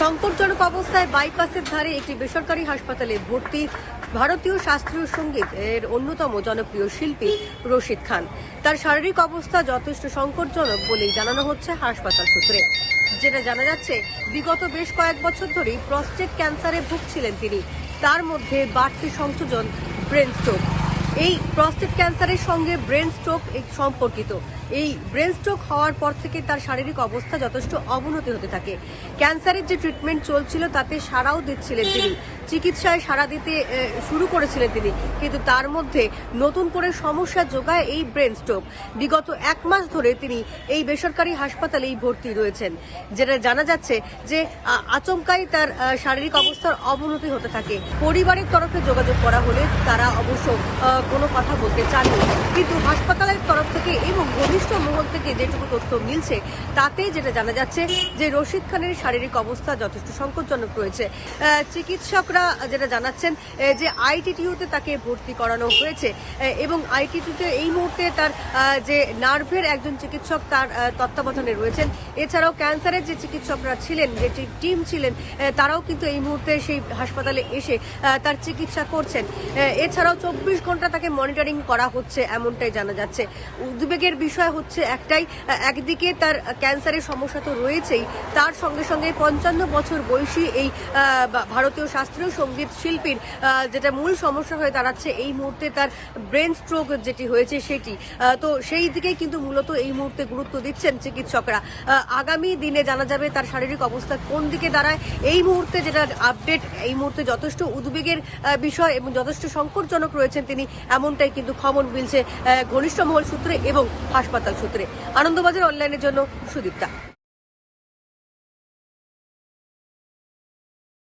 সংকটজনক অবস্থায় বাইপাসের ধারে একটি বেসরকারি হাসপাতালে ভর্তি ভারতীয় শাস্ত্রীয় সংগীত এর অন্যতম জনপ্রিয় শিল্পী রশিদ খান। তার শারীরিক অবস্থা যথেষ্ট সংকটজনক বলেই জানানো হচ্ছে হাসপাতাল সূত্রে। যেটা জানা যাচ্ছে, বিগত বেশ কয়েক বছর ধরেই প্রস্টেট ক্যান্সারে ভুগছিলেন তিনি। তার মধ্যে বাড়তি সংযোজন ব্রেন স্ট্রোক। এই প্রস্টেট ক্যান্সারের সঙ্গে ব্রেন স্ট্রোক সম্পর্কিত। এই ব্রেন স্ট্রোক হওয়ার পর থেকে তার শারীরিক অবস্থা যথেষ্ট অবনতি হতে থাকে। ক্যান্সারের যে ট্রিটমেন্ট চলছিল, তাতে সারাও দিচ্ছিলেন তিনি। চিকিৎসায় সারা দিতে শুরু করেছিলেন তিনি। কিন্তু তার মধ্যে নতুন করে সমস্যা যোগায় এই ব্রেন স্ট্রোক বিগত এক মাস ধরে তিনি এই বেসরকারি হাসপাতালেই ভর্তি রয়েছেন। যেটা জানা যাচ্ছে যে আচমকাই তার শারীরিক অবস্থার অবনতি হতে থাকে। পরিবারের তরফে যোগাযোগ করা হলে তারা অবশ্য কোনো কথা বলতে চাননি। কিন্তু হাসপাতালের তরফ থেকে এবং ঘনিষ্ঠ মহল থেকে যেটুকু তথ্য মিলছে তাতে যেটা জানা যাচ্ছে যে রশিদ খানের শারীরিক অবস্থা যথেষ্ট সংকটজনক রয়েছে। চিকিৎসকরা যেটা জানাচ্ছেন যে আইটিটিউতে তাকে ভর্তি করানো হয়েছে এবং আইটিটিউতে এই মুহূর্তে তার যে নার্ভের একজন চিকিৎসক তার তত্ত্বাবধানে রয়েছেন। এছাড়াও ক্যান্সারের যে চিকিৎসকরা ছিলেন, যে টিম ছিলেন তারাও কিন্তু এই মুহূর্তে সেই হাসপাতালে এসে তার চিকিৎসা করছেন। এছাড়াও চব্বিশ ঘণ্টা তাকে মনিটরিং করা হচ্ছে, এমনটাই জানা যাচ্ছে। উদ্বেগের বিষয় হচ্ছে একটাই। একদিকে তার ক্যান্সারের সমস্যা তো রয়েছেই। তার সঙ্গে সঙ্গে পঞ্চান্ন বছর বয়সী এই ভারতীয় শাস্ত্রীয় সংগীত শিল্পীর যেটা মূল সমস্যা হয়ে দাঁড়াচ্ছে এই মুহূর্তে তার ব্রেন স্ট্রোক যেটি হয়েছে সেটি। তো সেই দিকেই কিন্তু মূলত এই মুহূর্তে গুরুত্ব দিচ্ছেন চিকিৎসকরা। আগামী দিনে জানা যাবে তার শারীরিক অবস্থা কোন দিকে দাঁড়ায়। এই মুহূর্তে যেটা আপডেট, এই মুহূর্তে যথেষ্ট উদ্বেগের বিষয় এবং যথেষ্ট সংকটজনক রয়েছেন তিনি, এমনটাই কিন্তু খবর মিলছে ঘনিষ্ঠ মহল সূত্রে এবং হাসপাতাল সূত্রে। আনন্দবাজার অনলাইনের জন্য সুদীপ্তা।